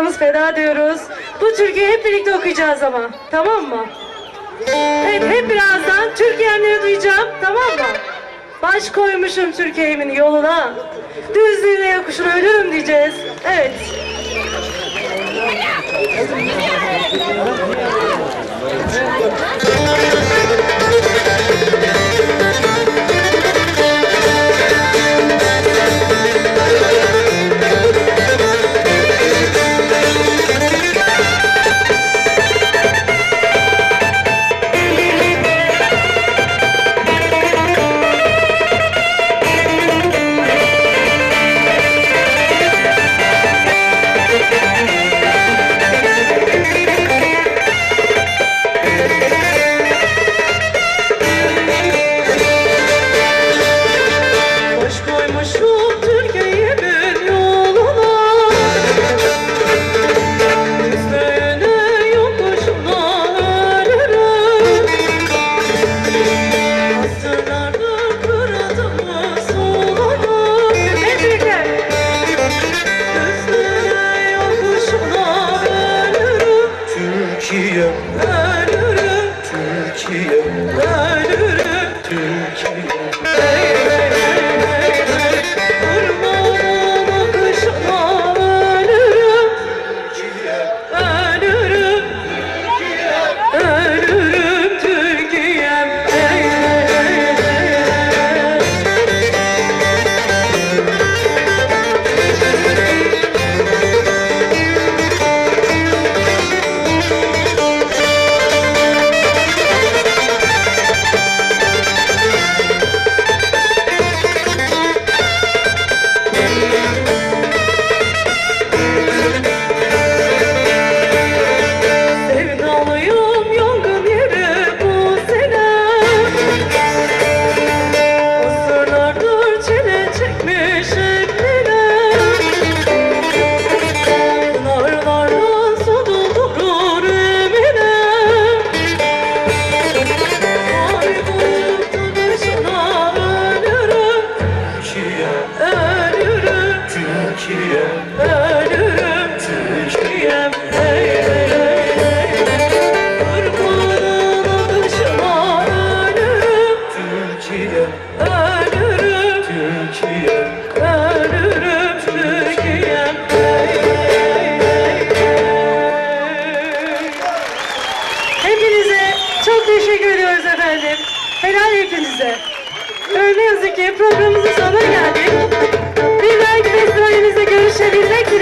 canımız feda diyoruz. Bu türküyü hep birlikte okuyacağız ama. Tamam mı? Evet hep birazdan Türkiye'mleri duyacağım. Tamam mı? Baş koymuşum Türkiye'min yoluna. Düzlüğüne yokuşuna ölürüm diyeceğiz. Evet. mentira. Helal hepinize. Öyle yazık ki programımızın sonuna geldik. Bir dahaki festivalimizde görüşebilmek dileğiyle.